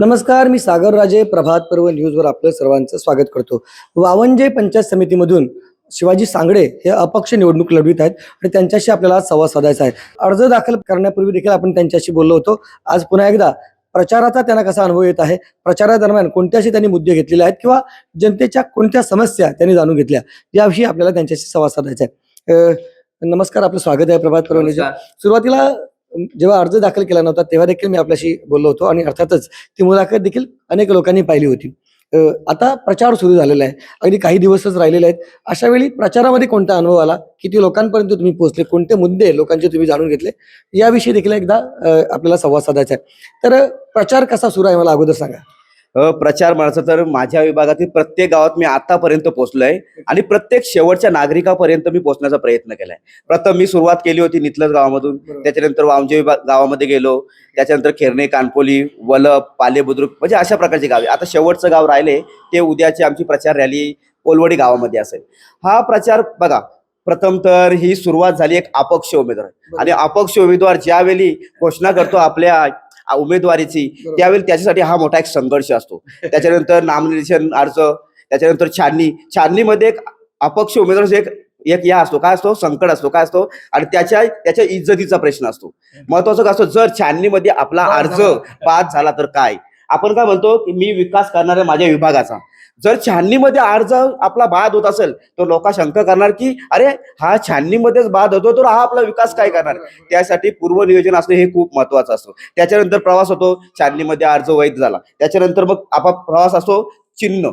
नमस्कार मी सागर राजे प्रभात पर्व न्यूजवर आपलं सर्वांचं स्वागत करतो. वावंजे पंचायत समितीमधून शिवाजी सांगडे हे अपक्ष निवडणूक लढवित आहेत आणि त्यांच्याशी आपल्याला आज संवाद साधायचा आहे. अर्ज दाखल करण्यापूर्वी देखील आपण त्यांच्याशी बोललो होतो. आज पुन्हा एकदा प्रचाराचा त्यांना कसा अनुभव येत आहे? प्रचारादरम्यान कोणते असे त्यांनी मुद्दे घेतलेले आहेत किंवा जनतेच्या कोणत्या समस्या त्यांनी जाणून घेतल्या? याविषयी आपल्याला त्यांच्याशी संवाद साधायचा आहे. नमस्कार आपलं स्वागत आहे प्रभात पर्व न्यूज सुरुवातीला जेव्हा अर्ज दाखल केला नव्हता तेव्हा देखील मी आपल्याशी बोललो होतो आणि अर्थातच ती मुलाखत देखील अनेक लोकांनी पाहिली होती. आता प्रचार सुरू झालेला आहे. अगदी काही दिवसच राहिलेले आहेत. अशा वेळी प्रचारामध्ये कोणता अनुभव आला? किती लोकांपर्यंत तुम्ही पोहोचले? कोणते मुद्दे लोकांचे तुम्ही जाणून घेतले? याविषयी देखील एकदा आपल्याला संवाद साधायचा आहे. तर प्रचार कसा सुरू आहे मला अगोदर सांगा. प्रचार म्हणायचं तर माझ्या विभागातील प्रत्येक गावात मी आतापर्यंत पोहोचलोय आणि प्रत्येक शेवटच्या नागरिकापर्यंत मी पोहोचण्याचा प्रयत्न केलाय. प्रथम मी सुरुवात केली होती नितलज गावामधून. त्याच्यानंतर वामजे विभाग गावामध्ये गेलो. त्याच्यानंतर खेरणे कानपोली वलप पाले बुद्रुक म्हणजे अशा प्रकारची गावे. आता शेवटचं गाव राहिले ते उद्याची आमची प्रचार रॅली कोलवडी गावामध्ये असेल. हा प्रचार बघा प्रथम तर ही सुरुवात झाली एक अपक्ष उमेदवार. आणि अपक्ष उमेदवार ज्यावेळी घोषणा करतो आपल्या उमेदवारीची. त्यावेळी त्याच्यासाठी हा मोठा एक संघर्ष असतो. त्याच्यानंतर नामनिर्देशन अर्ज त्याच्यानंतर छाननी. छाननीमध्ये एक अपक्ष उमेदवार एक एक या असतो. काय असतो? संकट असतो. काय असतो? आणि त्याच्या त्याच्या इज्जतीचा प्रश्न असतो. महत्वाचं काय असतो? जर छाननीमध्ये आपला अर्ज. पास झाला तर काय? आपण काय म्हणतो की मी विकास करणार आहे माझ्या विभागाचा. जर छाननीमध्ये अर्ज आपला बाद होत असेल तर लोक शंका करणार की अरे हा छाननीमध्येच बाद होतो तर हा आपला विकास काय करणार? त्यासाठी पूर्वनियोजन असणं हे खूप महत्वाचं असतो. त्याच्यानंतर प्रवास होतो छाननीमध्ये अर्ज वैध झाला. त्याच्यानंतर मग आपला प्रवास असतो चिन्ह.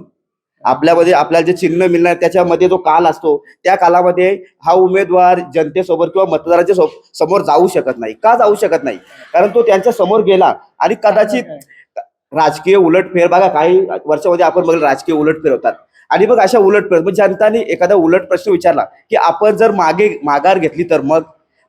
आपल्यामध्ये आपल्याला जे चिन्ह मिळणार त्याच्यामध्ये जो काल असतो त्या कालामध्ये हा उमेदवार जनतेसोबत किंवा मतदाराच्या समोर जाऊ शकत नाही. का जाऊ शकत नाही? कारण तो त्यांच्यासमोर गेला आणि कदाचित राजकीय उलटफेर बघा काही वर्षामध्ये आपण बघितलं राजकीय उलटफेर होतात. आणि मग अशा उलटफेर म्हणजे जनताने एखादा उलट प्रश्न विचारला की आपण जर मागे माघार घेतली तर मग?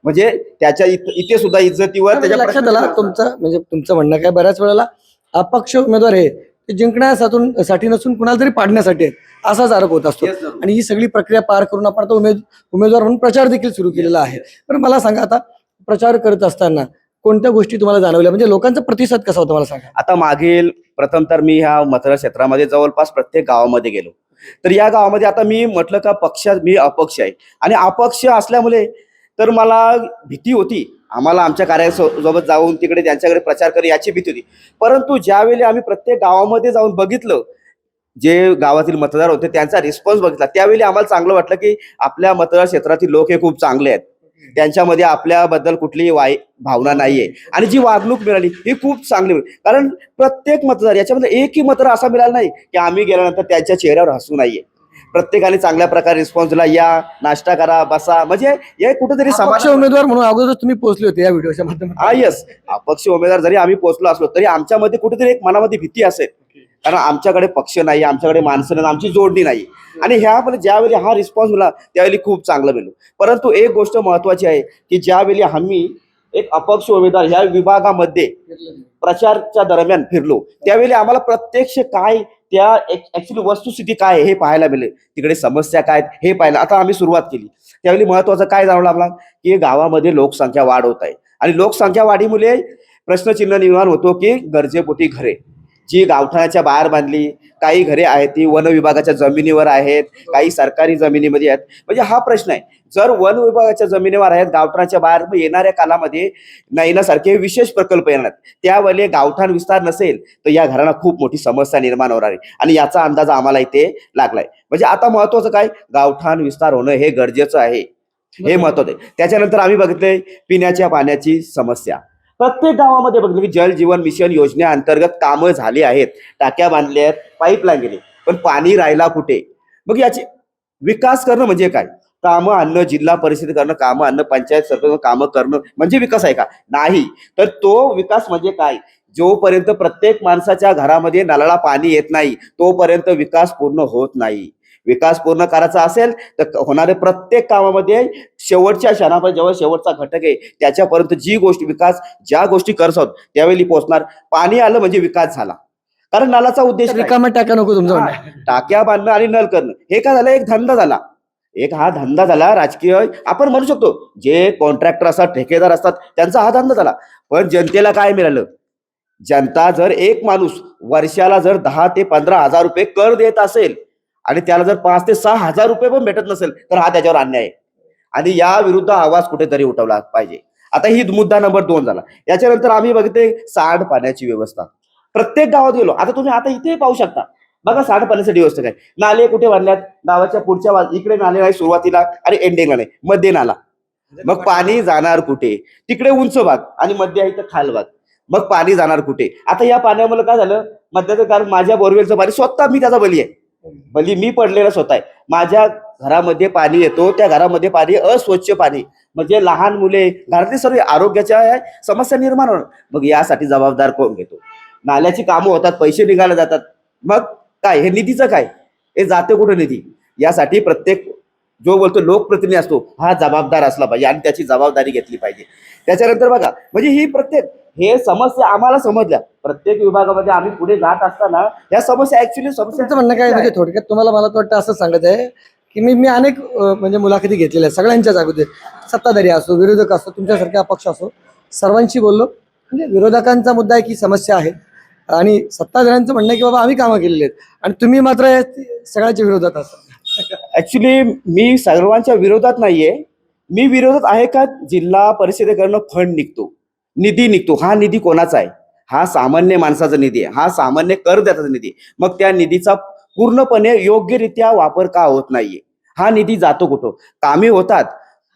म्हणजे त्याच्या इथ- सुद्धा इज्जतीवर त्याच्या लक्षात आला तुमचं म्हणजे तुमचं म्हणणं काय बऱ्याच वेळेला अपक्ष उमेदवार हे जिंकण्यासाठी साठी नसून कुणाला तरी पाडण्यासाठी आहेत असाच आरोप होत असतो. आणि ही सगळी प्रक्रिया पार करून आपण आता उमेद उमेदवार म्हणून प्रचार देखील सुरू केलेला आहे. पण मला सांगा आता प्रचार करत असताना कोणत्या गोष्टी तुम्हाला जाणवल्या? म्हणजे लोकांचा प्रतिसाद कसा होता मला सांगा. आता मागील प्रथम तर मी ह्या मतदार क्षेत्रामध्ये जवळपास प्रत्येक गावामध्ये गेलो. तर या गावामध्ये आता मी म्हटलं का पक्ष मी अपक्ष आहे. आणि अपक्ष असल्यामुळे तर मला भीती होती. आम्हाला आमच्या कार्यासोबत जाऊन तिकडे त्यांच्याकडे प्रचार कर याची भीती होती. परंतु ज्यावेळी आम्ही प्रत्येक गावामध्ये जाऊन बघितलं जे गावातील मतदार होते त्यांचा रिस्पॉन्स बघितला त्यावेळी आम्हाला चांगलं वाटलं की आपल्या मतदार क्षेत्रातील लोक हे खूप चांगले आहेत. त्यांच्यामध्ये आपल्याबद्दल कुठलीही वाई भावना नाहीये. आणि जी वागणूक मिळाली ही खूप चांगली मिळाली. कारण प्रत्येक मतदार याच्यामध्ये एकही मतदार असा मिळाला नाही की आम्ही गेल्यानंतर त्यांच्या चेहऱ्यावर हसू नाहीये. प्रत्येकाने चांगल्या प्रकारे रिस्पॉन्स दिला या नाश्ता करा बसा. म्हणजे हे कुठेतरी समाज उमेदवार म्हणून अगोदर तुम्ही पोहोचले होते या व्हिडिओच्या हा माध्यमातून. येस अपक्ष उमेदवार जरी आम्ही पोहोचलो असलो तरी आमच्यामध्ये कुठेतरी एक मनामध्ये भीती असेल. कारण आमच्याकडे पक्ष नाही आमच्याकडे माणसं नाही आमची जोडणी नाही. आणि ह्यामध्ये ज्यावेळी हा रिस्पॉन्स मिळाला त्यावेळी खूप चांगलं मिळलं परंतु एक गोष्ट महत्वाची आहे की ज्यावेळी आम्ही एक अपक्ष उमेदवार ह्या विभागामध्ये प्रचारच्या दरम्यान फिरलो त्यावेळी आम्हाला प्रत्यक्ष काय त्या ऍक्च्युली वस्तुस्थिती काय हे पाहायला मिळेल. तिकडे समस्या काय आहेत हे पाहायला. आता आम्ही सुरुवात केली. त्यावेळी महत्वाचं काय जाणवलं आम्हाला की गावामध्ये लोकसंख्या वाढ होत आहे. आणि लोकसंख्या वाढीमुळे प्रश्नचिन्ह निर्माण होतो की गरजेपोटी घरे. जी गावठाणाच्या बाहेर बांधली काही घरे आहेत ती वन विभागाच्या जमिनीवर आहेत काही सरकारी जमिनीमध्ये आहेत. म्हणजे हा प्रश्न आहे. जर वन विभागाच्या जमिनीवर आहेत गावठाणाच्या बाहेर येणाऱ्या कालामध्ये नैनासारखे विशेष प्रकल्प येणार आहेत. त्यावेळी गावठाण विस्तार नसेल तर या घरांना खूप मोठी समस्या निर्माण होणार आहे. आणि याचा अंदाज आम्हाला इथे लागलाय. म्हणजे आता महत्वाचं काय? गावठाण विस्तार होणं हे गरजेचं आहे. हे महत्वाचं आहे. त्याच्यानंतर आम्ही बघितले पिण्याच्या पाण्याची समस्या. प्रत्येक गावामध्ये बघितलं की जल जीवन मिशन योजनेअंतर्गत कामं झाली आहेत. टाक्या बांधल्या आहेत पाईपलाईन गेली. पण पाणी राहिला कुठे? मग याची विकास करणं म्हणजे काय? कामं आणणं जिल्हा परिषद करणं कामं आणणं पंचायत सरकार कामं करणं म्हणजे विकास आहे का? नाही. तर तो विकास म्हणजे काय? जोपर्यंत प्रत्येक माणसाच्या घरामध्ये नळाला पाणी येत नाही तोपर्यंत विकास पूर्ण होत नाही. विकास पूर्ण करायचा असेल तर होणारे प्रत्येक कामामध्ये शेवटच्या क्षणापर्यंत जेव्हा शेवटचा घटक आहे त्याच्यापर्यंत जी गोष्ट विकास ज्या गोष्टी करत आहोत त्यावेळी पोहोचणार. पाणी आलं म्हणजे विकास झाला. कारण नलाचा उद्देश काय? रिकाम्या टाका नको तुमचं टाक्या बांधणं आणि नल करणं. हे काय झालं? एक धंदा झाला. एक हा धंदा झाला राजकीय आपण म्हणू शकतो जे कॉन्ट्रॅक्टर असतात ठेकेदार असतात त्यांचा हा धंदा झाला. पण जनतेला काय मिळालं? जनता जर एक माणूस वर्षाला जर दहा ते पंधरा हजार रुपये कर देत असेल आणि त्याला जर पाच ते सहा हजार रुपये पण भेटत नसेल तर हा त्याच्यावर अन्याय आहे. आणि या विरुद्ध आवाज कुठेतरी उठवला पाहिजे. आता ही मुद्दा नंबर दोन झाला. याच्यानंतर आम्ही बघितले सांडपाण्याची व्यवस्था. प्रत्येक गावात गेलो. आता तुम्ही आता इथे पाहू शकता. बघा सांडपाण्यासाठी व्यवस्था काय. नाले कुठे बांधल्यात गावाच्या पुढच्या इकडे नाले नाही सुरुवातीला आणि एंडिंगला नाही. मध्ये नाला. मग पाणी जाणार कुठे? तिकडे उंच भाग आणि मध्ये आहे तर खाल भाग. मग पाणी जाणार कुठे? आता या पाण्यामुळे काय झालं? मध्याचं कारण माझ्या बोरवेलचं पाणी स्वतः मी त्याचा बली आहे. म्हणजे मी पडलेला स्वतः आहे. माझ्या घरामध्ये पाणी येतो त्या घरामध्ये पाणी अस्वच्छ पाणी. म्हणजे लहान मुले घरातली सर्व आरोग्याच्या समस्या निर्माण होणार. मग यासाठी जबाबदार कोण घेतो? नाल्याची कामं होतात पैसे निघाले जातात. मग काय? हे निधीचं काय? हे जाते कुठं निधी? यासाठी प्रत्येक जो बोलतो लोकप्रतिनिधी असतो हा जबाबदार असला पाहिजे आणि त्याची जबाबदारी घेतली पाहिजे. त्याच्यानंतर बघा म्हणजे ही प्रत्येक हे समस्या आम्हाला समजल्या. प्रत्येक विभागामध्ये आम्ही पुढे जात असताना या समस्या ऍक्च्युली समस्या तुमचं म्हणणं काय म्हणजे थोडक्यात तुम्हाला मला वाटतं असं सांगत आहे की मी मी अनेक म्हणजे मुलाखती घेतलेल्या आहेत सगळ्यांच्याच अगोदर. सत्ताधारी असो विरोधक असो तुमच्यासारखे अपक्ष असो सर्वांशी बोललो. म्हणजे विरोधकांचा मुद्दा आहे की समस्या आहे. आणि सत्ताधाऱ्यांचं म्हणणं की बाबा आम्ही कामं केलेली आहेत. आणि तुम्ही मात्र या सगळ्याच्या विरोधात असता ऍक्च्युली मी सर्वांच्या विरोधात नाहीये. मी विरोधात आहे का? जिल्हा परिषदेकडनं फंड निघतो. निधी निघतो. हा निधी कोणाचा आहे? हा सामान्य माणसाचा निधी आहे. हा सामान्य करदात्याचा निधी आहे. मग त्या निधीचा पूर्णपणे योग्यरित्या वापर का होत नाहीये? हा निधी जातो कुठं? कामे होतात.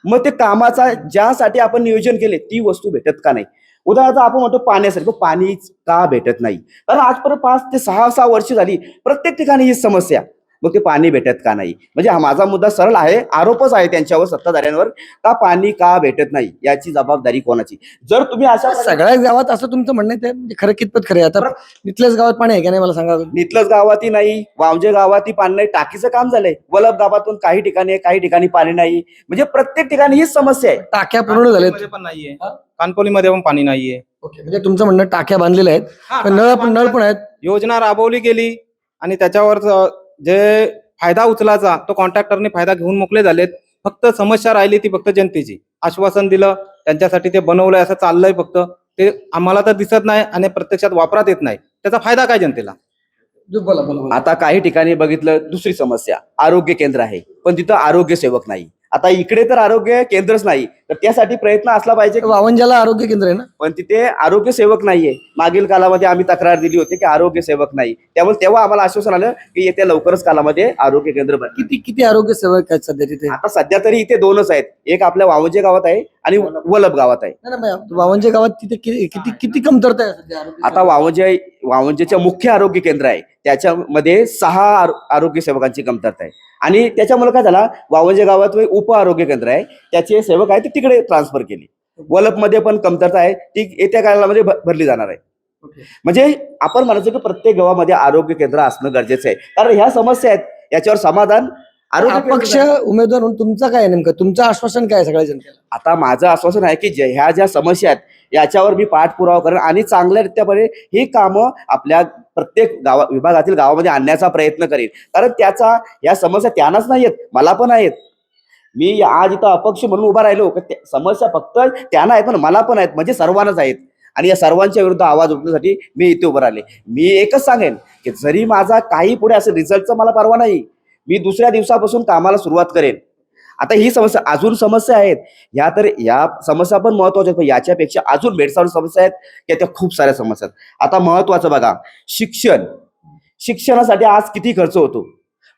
मग ते कामाचा ज्यासाठी आपण नियोजन केले ती वस्तू भेटत का नाही? उदाहरणार्थ आपण म्हणतो पाण्यासाठी. पाणी का भेटत नाही? कारण आजपर्यंत पाच ते सहा सहा वर्ष झाली. प्रत्येक ठिकाणी ही समस्या. मग ते पाणी भेटत का नाही? म्हणजे हा माझा मुद्दा सरळ आहे आरोपच आहे त्यांच्यावर सत्ताधाऱ्यांवर का पाणी का भेटत नाही? याची जबाबदारी कोणाची? जर तुम्ही अशा सगळ्या गावात असं तुमचं म्हणणं आहे ते म्हणजे खरं कितपत खरं आहे? आता इथल्याच गावात पाणी आहे का नाही मला सांगा नितलज गावातही नाही वावजे गावातही पाणी नाही टाकीचं काम झालंय. वलभ गावातून काही ठिकाणी आहे, काही ठिकाणी पाणी नाही. म्हणजे प्रत्येक ठिकाणी हीच समस्या आहे. टाक्या पूर्णमध्ये पण नाहीये. हा? कानपोलीमध्ये पण पाणी नाहीये. ओके म्हणजे तुमचं म्हणणं टाक्या बांधलेल्या आहेत. पण नळ पण नळ पण आहेत. योजना राबवली गेली आणि त्याच्यावर ज- फायदा उचलायचा तो कॉन्ट्रॅक्टरने फायदा घेऊन मोकळे झालेत. फक्त समस्या राहिली ती फक्त जनतेची. आश्वासन दिलं त्यांच्यासाठी ते बनवलंय असं चाललंय फक्त. ते आम्हाला तर दिसत नाही आणि प्रत्यक्षात वापरात येत नाही. त्याचा फायदा काय जनतेला? बोला बोला बोला. आता काही ठिकाणी बघितलं दुसरी समस्या. आरोग्य केंद्र आहे. पण तिथं आरोग्य सेवक नाही. आता इकडे तर आरोग्य केंद्रच नाही. तर त्यासाठी प्रयत्न असला पाहिजे की वावंजाला आरोग्य केंद्र आहे ना? पण तिथे आरोग्य सेवक नाहीये. मागील कालामध्ये आम्ही तक्रार दिली होती की आरोग्य सेवक नाही. त्यामुळे तेव्हा आम्हाला आश्वासन आलं की येत्या लवकरच कालामध्ये आरोग्य केंद्र बन किती किती आरोग्य सेवक आहेत सध्या तिथे? आता सध्या तरी इथे दोनच आहेत. एक आपल्या वावजे गावात आहे आणि वलभ गावात आहे. नाही, नाही, नाही, वावंजे गावात तिथे कि- किती किती कमतरता आहे सध्या आरोग्य आता वावजे वावंजेच्या मुख्य आरोग्य केंद्र आहे. त्याच्यामध्ये सहा आरो- आरोग्य सेवकांची कमतरता आहे. आणि त्याच्यामुळे काय झाला वावंजे गावात उप आरोग्य केंद्र आहे त्याचे सेवक आहे ते तिकडे ट्रान्सफर केले. वलपमध्ये पण कमतरता आहे ती येत्या काळामध्ये भरली जाणार आहे. म्हणजे आपण म्हणायचं की प्रत्येक गावामध्ये आरोग्य केंद्र असणं गरजेचं आहे. कारण ह्या समस्या आहेत याच्यावर समाधान आरोग्य अपक्ष. उमेदवार म्हणून तुमचं काय नेमकं? तुमचं आश्वासन काय सगळ्या जनतेला आता माझं आश्वासन आहे की जे- ह्या ज्या समस्या आहेत याच्यावर मी पाठपुरावा करेन आणि चांगल्या रीत्यापणे ही कामं आपल्या प्रत्येक गावा विभागातील गावामध्ये आणण्याचा प्रयत्न करेन. कारण त्याचा या समस्या त्यांनाच नाही आहेत मला पण आहेत. मी आज इथं अपक्ष म्हणून उभा राहिलो समस्या फक्त त्यांना आहेत पण मला पण आहेत म्हणजे सर्वांनाच आहेत. आणि या सर्वांच्या विरुद्ध आवाज उठण्यासाठी मी इथे उभं राहिले. मी एकच सांगेन की जरी माझा काही पुढे असेल रिझल्टचा मला परवा नाही. मी दुसऱ्या दिवसापासून कामाला सुरुवात करेन. आता ही समस्या अजून समस्या आहेत. या तर या समस्या पण महत्त्वाच्या आहेत पण याच्यापेक्षा अजून भेडसावून समस्या आहेत की त्या खूप साऱ्या समस्या आहेत. आता महत्वाचं बघा शिक्षण. शिक्षणासाठी आज किती खर्च होतो?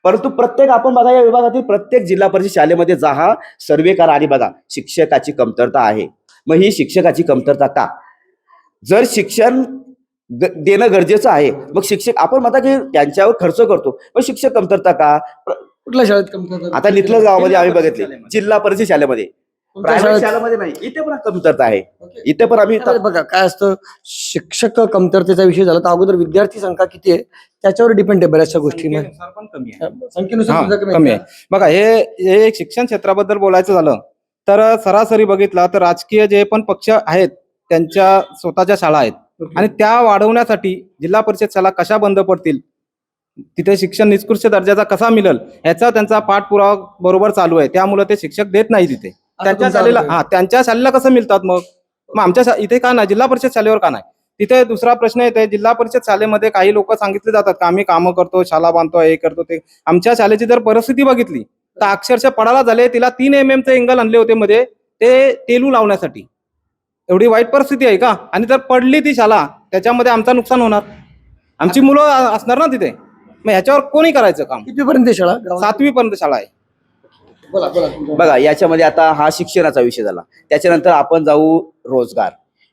परंतु प्रत्येक आपण बघा या विभागातील प्रत्येक जिल्हा परिषद शाळेमध्ये जा हा सर्वे करा आणि बघा शिक्षकाची कमतरता आहे. मग ही शिक्षकाची कमतरता का? जर शिक्षण देणं गरजेचं आहे. मग शिक्षक आपण म्हणता की त्यांच्यावर खर्च करतो. मग शिक्षक कमतरता का? कुठल्या शाळेत कमतरता? आता नितलज गावामध्ये आम्ही बघितले. जिल्हा परिषद शाळेमध्ये. तुमच्या प्रायव्हेट शाळेत? शाळेमध्ये नाही. इथे पण कमतरता आहे. इथे पण आम्ही बघा काय असतं? शिक्षक कमतरतेचा विषय झाला तर अगोदर विद्यार्थी संख्या किती आहे? त्याच्यावर डिपेंड आहे बऱ्याचशा गोष्टी. संख्येनुसार कमी आहे. हा, बघा हे हे शिक्षण क्षेत्राबद्दल बोलायचं झालं तर सरासरी बघितलं तर राजकीय जे पण पक्ष आहेत त्यांच्या स्वतःच्या शाळा आहेत. आणि त्या वाढवण्यासाठी जिल्हा परिषद शाळा कशा बंद पडतील? तिथे शिक्षण निष्कृष्ट दर्जाचा कसा मिळेल? याचा त्यांचा पाठपुरावा बरोबर चालू आहे. त्यामुळे ते शिक्षक देत नाही तिथे. त्यांच्या शाळेला. हा त्यांच्या शाळेला कसं मिळतात मग? मग आमच्या इथे का नाही? जिल्हा परिषद शाळेवर का नाही? तिथे दुसरा प्रश्न येते जिल्हा परिषद शाळेमध्ये काही लोक सांगितले जातात का आम्ही कामं करतो शाळा बांधतो हे करतो ते. आमच्या शाळेची जर परिस्थिती बघितली तर अक्षरशः पडायला झाले तिला तीन एम चे एंगल आणले होते मध्ये ते तेलू लावण्यासाठी. एवढी वाईट परिस्थिती आहे का? आणि जर पडली ती शाळा त्याच्यामध्ये आमचं नुकसान होणार. आमची मुलं असणार ना तिथे? मग ह्याच्यावर कोणी करायचं काम? कितवीपर्यंत आहे शाळा? सातवी पर्यंत शाळा आहे. बोला बोला. तुमचं. बघा याच्यामध्ये आता हा शिक्षणाचा विषय झाला. त्याच्यानंतर आपण जाऊ रोजगार.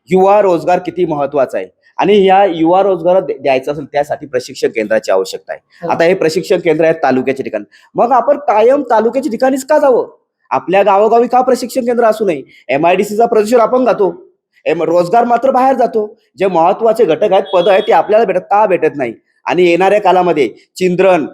युवा रोजगार किती महत्त्वाचा आहे? आणि या युवा रोजगार द्या- द्यायचा असेल त्यासाठी प्रशिक्षण केंद्राची आवश्यकता आहे. आता हे प्रशिक्षण केंद्र आहे तालुक्याच्या ठिकाणी. मग आपण कायम तालुक्याच्या ठिकाणीच का जावं? आपल्या गावोगावी का प्रशिक्षण केंद्र असू नये? एम आय डी सीचा प्रशिक्षण आपण जातो. एम रोजगार मात्र बाहेर जातो. जे महत्त्वाचे घटक आहेत पद आहेत ते आपल्याला भेटत का भेटत नाही? आणि येणाऱ्या कालामध्ये चिंद्रन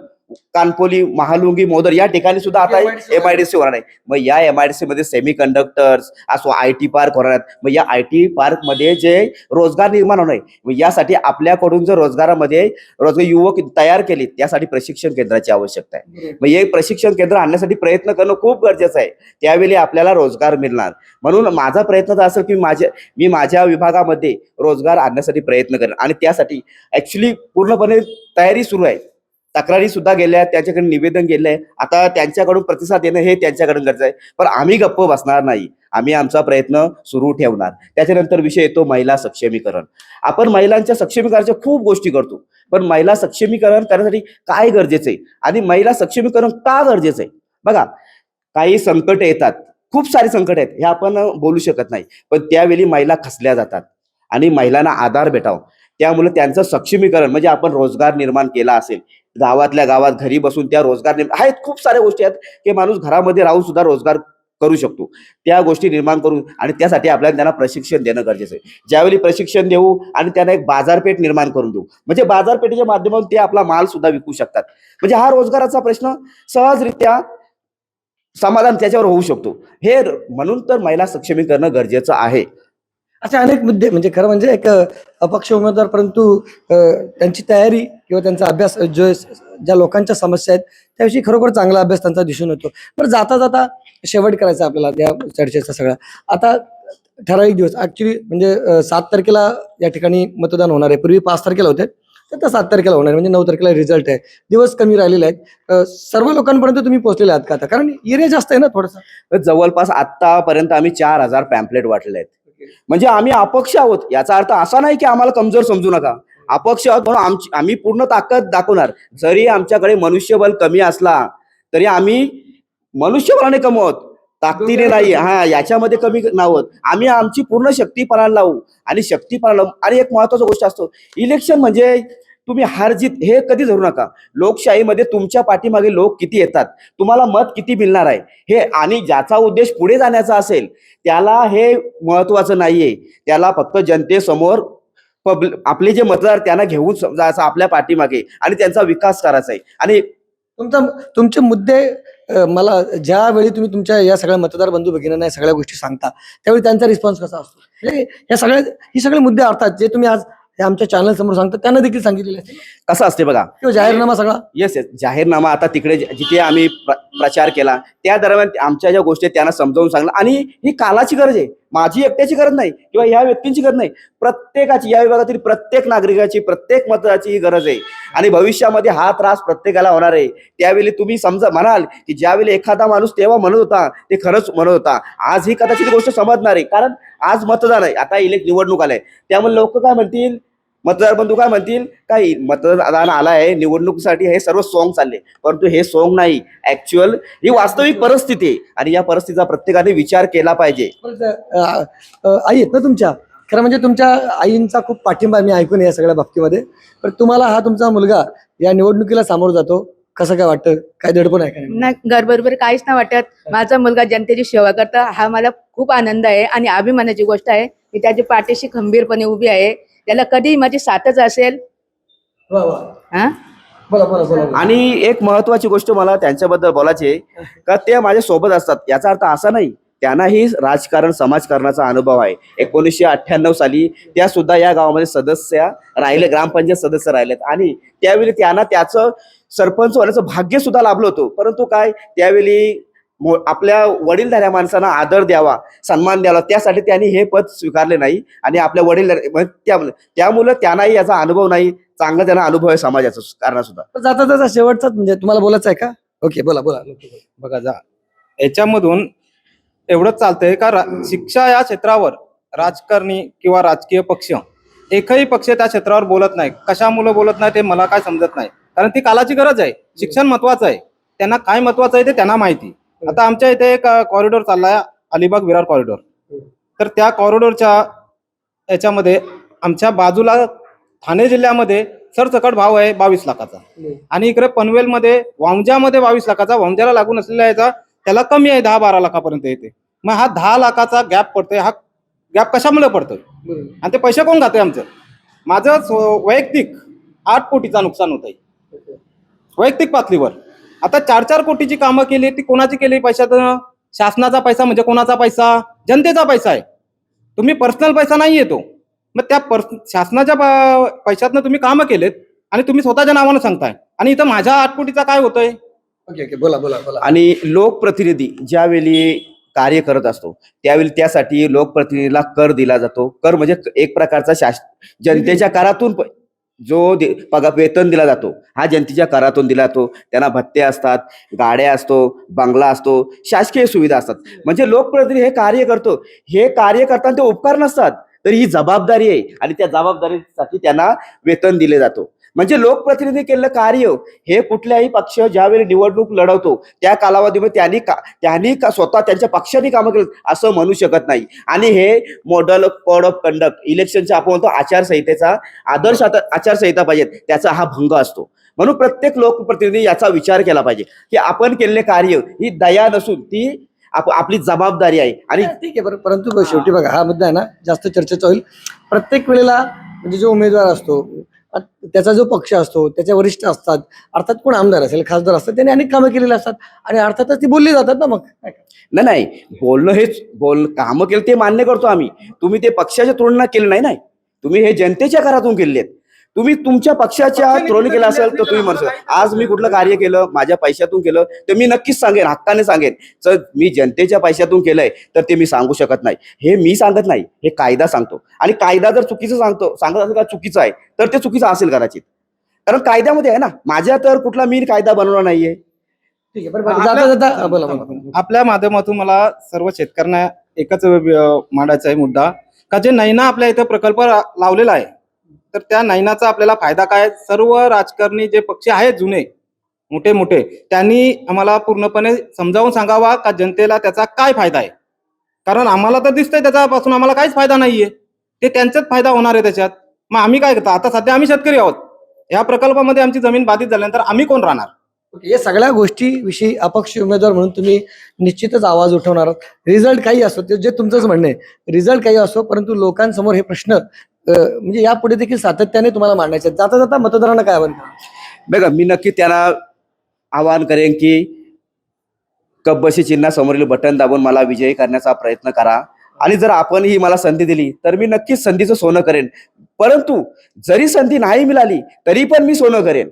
कानपोली महालुंगी मोदर या ठिकाणी सुद्धा आता MIDC M I D C होणार आहे. मग या एम आय डी सी मध्ये सेमी कंडक्टर्स असो आय टी पार्क होणार आहेत. मग या आय टी पार्कमध्ये जे रोजगार निर्माण होणार आहे मग यासाठी आपल्याकडून जर रोजगारामध्ये रोजगार युवक तयार केले त्यासाठी प्रशिक्षण केंद्राची आवश्यकता आहे. मग हे प्रशिक्षण केंद्र आणण्यासाठी प्रयत्न करणं खूप गरजेचं आहे. त्यावेळी आपल्याला रोजगार मिळणार. म्हणून माझा प्रयत्न तर असेल की माझ्या मी माझ्या विभागामध्ये रोजगार आणण्यासाठी प्रयत्न करेन. आणि त्यासाठी ऍक्च्युली पूर्णपणे तयारी सुरू आहे. तक्रारी सुद्धा गेल्या त्याच्याकडे निवेदन गेलंय. आता त्यांच्याकडून प्रतिसाद येणं हे त्यांच्याकडून गरज आहे. पण आम्ही गप्प बसणार नाही. आम्ही आमचा प्रयत्न सुरू ठेवणार. त्याच्यानंतर विषय येतो महिला सक्षमीकरण. आपण महिलांच्या सक्षमीकरणाच्या खूप गोष्टी करतो. पण महिला सक्षमीकरण करण्यासाठी काय गरजेचं आहे? आणि महिला सक्षमीकरण का गरजेचं आहे? बघा काही संकट येतात. खूप सारे संकट आहेत. हे आपण बोलू शकत नाही. पण त्यावेळी महिला खसल्या जातात. आणि महिलांना आधार भेटावं. त्यामुळे त्यांचं सक्षमीकरण म्हणजे आपण रोजगार निर्माण केला असेल. गावातल्या गावात घरी बसून त्या रोजगार निर्माण आहेत खूप साऱ्या गोष्टी आहेत की माणूस घरामध्ये राहून सुद्धा रोजगार करू शकतो. त्या गोष्टी निर्माण करून आणि त्यासाठी आपल्याला त्यांना प्रशिक्षण देणं गरजेचं आहे. ज्यावेळी प्रशिक्षण देऊ आणि त्यांना एक बाजारपेठ निर्माण करून देऊ. म्हणजे बाजारपेठेच्या माध्यमातून ते आपला माल सुद्धा विकू शकतात. म्हणजे हा रोजगाराचा प्रश्न सहजरित्या समाधान त्याच्यावर होऊ शकतो. हे म्हणून तर महिला सक्षमीकरण गरजेचं आहे. असे अनेक मुद्दे म्हणजे खरं म्हणजे एक अपक्ष उमेदवार परंतु त्यांची तयारी किंवा त्यांचा अभ्यास जो ज्या लोकांच्या समस्या आहेत त्याविषयी खरोखर चांगला अभ्यास त्यांचा दिसून येतो. बरं जाता जाता शेवट करायचा आपल्याला या चर्चेचा सगळा. आता ठराविक दिवस ऍक्च्युली म्हणजे सात तारखेला या ठिकाणी मतदान होणार आहे. पूर्वी पाच तारखेला होते तर आता सात तारखेला होणार आहे. म्हणजे नऊ तारखेला रिझल्ट आहे. दिवस कमी राहिलेले आहेत. सर्व लोकांपर्यंत तुम्ही पोहोचलेले आहात का आता? कारण एरिया जास्त आहे ना थोडंसं. जवळपास आतापर्यंत आम्ही चार हजार पॅम्पलेट वाटले आहेत. म्हणजे आम्ही अपक्ष आहोत याचा अर्थ असा नाही की आम्हाला कमजोर समजू नका. अपक्ष आहोत म्हणून आमची आम्ही पूर्ण ताकद दाखवणार. जरी आमच्याकडे मनुष्यबळ कमी असला तरी आम्ही मनुष्यबळाने कमवत. ताकदीने नाही. हा याच्यामध्ये कमी नावत. आम्ही आमची पूर्ण शक्ती पणाला लावू आणि शक्ती पणाला लावू. आणि एक महत्वाची गोष्ट असतो. इलेक्शन म्हणजे तुम्ही हार जीत हे कधी धरू नका. लोकशाहीमध्ये तुमच्या पाठीमागे लोक किती येतात? तुम्हाला मत किती मिळणार आहे? हे आणि ज्याचा उद्देश पुढे जाण्याचा असेल त्याला हे महत्वाचं नाहीये. त्याला फक्त जनतेसमोर पब्लिक आपले जे मतदार त्यांना घेऊन जायचं आपल्या पाठीमागे आणि त्यांचा विकास करायचा आहे. आणि तुमचा तुमचे मुद्दे मला ज्यावेळी तुम्ही तुमच्या या सगळ्या मतदार बंधू भगिनींना या सगळ्या गोष्टी सांगता त्यावेळी त्यांचा रिस्पॉन्स कसा असतो? म्हणजे या सगळ्या ही सगळे मुद्दे अर्थात जे तुम्ही आज हे आमच्या चॅनल समोर सांगता त्यांना देखील सांगितलेले असतील कसं असते बघा. किंवा जाहीरनामा सगळा? येस येस जाहीरनामा आता तिकडे जिथे आम्ही प्र- प्रचार केला त्या दरम्यान आमच्या ज्या गोष्टी आहेत त्यांना समजावून सांगलं. आणि ही कालाची गरज आहे. माझी एकट्याची गरज नाही किंवा ह्या व्यक्तींची गरज नाही. प्रत्येकाची या विभागातील प्रत्येक नागरिकाची प्रत्येक मतदाराची ही गरज आहे. आणि भविष्यामध्ये हा त्रास प्रत्येकाला होणार आहे. त्यावेळी तुम्ही समजा म्हणाल की ज्यावेळी एखादा माणूस तेव्हा म्हणत होता ते खरंच म्हणत होता. आज ही कदाचित गोष्ट समजणार आहे. कारण आज मतदान आहे. आता इलेक्ट निवडणूक आलाय. त्यामुळे लोक काय म्हणतील? मतदार बंधू काय म्हणतील? काय मतदान आलाय निवडणुकीसाठी हे सर्व सॉंग चालले. परंतु हे सॉंग नाही. ऍक्च्युअल ही वास्तविक परिस्थिती आहे. आणि या परिस्थितीचा प्रत्येकाने विचार केला पाहिजे. आई आहेत ना तुमच्या? खरं म्हणजे तुमच्या आईंचा खूप पाठिंबा मी ऐकून या सगळ्या बाबतीमध्ये. पण तुम्हाला हा तुमचा मुलगा या निवडणुकीला सामोर जातो. कसं काय वाटतं? काय दडपण आहे का नाही? नाही घरबरोबर काहीच नाही वाटत. माझा मुलगा जनतेची सेवा करता. हा मला खूप आनंद आहे आणि अभिमानाची गोष्ट आहे. मी त्याच्या पाठीशी खंबीरपणे उभी आहे. त्याला कधी माझी साथच असेल. वा, वा. हा? बोला बोला बोला बोला. आणि एक महत्वाची गोष्ट मला त्यांच्याबद्दल बोलायची आहे का ते माझ्या सोबत असतात. याचा अर्थ असा नाही त्यांनाही राजकारण समाजकारणाचा अनुभव आहे. एकोणीसशे अठ्ठ्याण्णव साली त्या सुद्धा या गावामध्ये सदस्य राहिले ग्रामपंचायत सदस्य राहिलेत. आणि त्यावेळी त्यांना त्याचं सरपंच होण्याचं भाग्य सुद्धा लाभलं होतं. परंतु काय त्यावेळी आपल्या वडीलधाऱ्या माणसांना आदर द्यावा सन्मान द्यावा त्यासाठी त्यांनी हे पद स्वीकारले नाही. आणि आपल्या वडील त्यामुळे त्यामुळं त्यांनाही याचा अनुभव नाही चांगला त्यांना अनुभव आहे समाजाचा कारण सुद्धा जाता जाता शेवटचाच म्हणजे तुम्हाला बोलायचं आहे का? ओके बोला बोला. बघा जा. याच्यामधून एवढंच चालतंय का रा- शिक्षा या क्षेत्रावर राजकारणी किंवा राजकीय पक्ष एकही पक्ष त्या क्षेत्रावर बोलत नाही. कशामुळे बोलत नाही ते मला काय समजत नाही. कारण ती कालाची गरज आहे. शिक्षण महत्वाचं आहे. त्यांना काय महत्वाचं आहे ते त्यांना माहिती. आता आमच्या इथे एक कॉरिडॉर चाललाय अलिबाग विरार कॉरिडॉर तर त्या कॉरिडॉरच्या याच्यामध्ये आमच्या बाजूला ठाणे जिल्ह्यामध्ये सरसकट भाव आहे बावीस लाखाचा. आणि इकडे पनवेलमध्ये वांजामध्ये बावीस लाखाचा वांजाला लागून असलेला याचा त्याला कमी आहे दहा बारा लाखापर्यंत येते. मग हा दहा लाखाचा गॅप पडतोय हा गॅप कशामुळे पडतोय? आणि ते पैसे कोण खाते आमचं? माझं वैयक्तिक आठ कोटीचा नुकसान होत आहे वैयक्तिक पातळीवर. आता चार चार कोटीची कामं केली ती कोणाची केली पैशातून शासनाचा पैसा म्हणजे कोणाचा पैसा? जनतेचा पैसा आहे. तुम्ही पर्सनल पैसा नाही येतो मग त्या पर्स शासनाच्या पैशातनं तुम्ही कामं केलेत आणि तुम्ही स्वतःच्या नावानं सांगताय. आणि इथं माझ्या आठ कोटीचा काय होतोय? Okay okay. बोला बोला बोला. आणि लोकप्रतिनिधी ज्यावेळी कार्य करत असतो त्यावेळी त्यासाठी लोकप्रतिनिधीला कर दिला जातो. कर म्हणजे एक प्रकारचा शास जनतेच्या करातून प- जो दे- पगार वेतन दिला जातो हा जनतेच्या करातून दिला जातो. त्यांना भत्ते असतात गाड्या असतो बंगला असतो शासकीय सुविधा असतात. म्हणजे लोकप्रतिनिधी हे कार्य करतो. हे कार्य करताना ते उपकार नसतात. तर ही जबाबदारी आहे. आणि त्या जबाबदारीसाठी त्यांना वेतन दिले जातो. म्हणजे लोकप्रतिनिधी केलेलं कार्य हे कुठल्याही पक्ष ज्यावेळी निवडणूक लढवतो त्या कालावधीमध्ये त्यांनी का त्यांनी का स्वतः त्यांच्या पक्षाने कामं केलं असं म्हणू शकत नाही. आणि हे मॉडल कोड ऑफ कंडक्ट इलेक्शनच्या आपण म्हणतो आचारसंहितेचा आदर्श आता- आचारसंहिता पाहिजे त्याचा हा भंग असतो. म्हणून प्रत्येक लोकप्रतिनिधी याचा विचार केला पाहिजे की आपण केलेले कार्य ही दया नसून ती आप- आपली जबाबदारी आहे. आणि ठीक आहे बरं परंतु शेवटी बघा हा मुद्दा आहे ना जास्त चर्चेचा होईल. प्रत्येक वेळेला म्हणजे जो उमेदवार असतो त्याचा जो पक्ष असतो त्याचे वरिष्ठ असतात अर्थात कोण आमदार असेल खासदार असतात त्यांनी अनेक कामं केलेली असतात. आणि अर्थातच ती बोलली जातात ना मग. नाही नाही बोलणं हेच बोल कामं केलं ते मान्य करतो आम्ही. तुम्ही ते पक्षाच्या तुलना केलं नाही नाही. तुम्ही हे जनतेच्या घरातून आहेत तुम्ही तुमच्या पक्षाच्या तुलने केलं असेल तर तुम्ही म्हणू आज मी कुठलं कार्य केलं माझ्या पैशातून केलं तर मी नक्कीच सांगेन हक्काने सांगेन. तर मी जनतेच्या पैशातून केलंय तर ते मी सांगू शकत नाही. हे मी सांगत नाही हे कायदा सांगतो. आणि कायदा जर चुकीचं सांगतो सांगत असेल का चुकीचं आहे तर ते चुकीचं असेल कदाचित. कारण कायद्यामध्ये आहे ना माझ्या तर कुठला मी कायदा बनवला नाहीये. आपल्या माध्यमातून मला सर्व शेतकऱ्यांना एकच मांडायचा आहे मुद्दा का जे नैना आपल्या इथं प्रकल्प लावलेला आहे तर त्या नैनाचा आपल्याला फायदा काय? सर्व राजकारणी जे पक्ष आहेत जुने मोठे मोठे त्यांनी आम्हाला पूर्णपणे समजावून सांगावा का जनतेला त्याचा काय फायदा आहे? कारण आम्हाला तर दिसतंय त्याच्यापासून आम्हाला काहीच फायदा नाहीये. ते त्यांचाच फायदा होणार आहे त्याच्यात. मग आम्ही काय करतो? आता सध्या आम्ही शेतकरी आहोत. या प्रकल्पामध्ये आमची जमीन बाधित झाल्यानंतर आम्ही कोण राहणार? ओके, या सगळ्या गोष्टीविषयी अपक्ष उमेदवार म्हणून तुम्ही निश्चितच आवाज उठवणार आहात. रिझल्ट काही असो ते जे तुमचंच म्हणणं आहे. रिझल्ट काही असो परंतु लोकांसमोर हे प्रश्न म्हणजे यापुढे देखील सातत्याने तुम्हाला मांडायचे जाता जाता मतदारांना काय आव्हान बघा मी नक्की त्यांना आवाहन करेन की कब्बशी चिन्हासमोरील बटन दाबून मला विजयी करण्याचा प्रयत्न करा. आणि जर आपण ही मला संधी दिली तर मी नक्कीच संधीचं सोनं करेन. परंतु जरी संधी नाही मिळाली तरी पण मी सोनं करेन.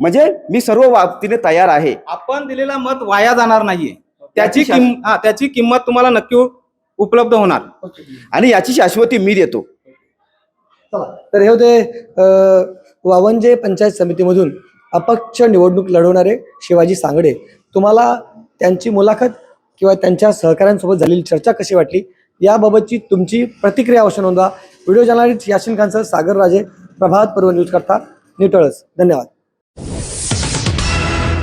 म्हणजे मी सर्व बाबतीने तयार आहे. आपण दिलेला मत वाया जाणार नाहीये. त्याची त्याची किंमत हा त्याची किंमत तुम्हाला नक्की उपलब्ध होणार. आणि याची शाश्वती मी देतो. चला, तर हे होते अं, वावंजे पंचायत समितीमधून अपक्ष निवडणूक लढवणारे शिवाजी सांगडे. तुम्हाला त्यांची मुलाखत किंवा त्यांच्या सहकाऱ्यांसोबत झालेली चर्चा कशी वाटली? याबाबतची तुमची प्रतिक्रिया अवश्य नोंदवा. व्हिडिओ जर्नलिस्ट यासिन खानसह सागर राजे प्रभात पर्व न्यूज करता निटळस धन्यवाद.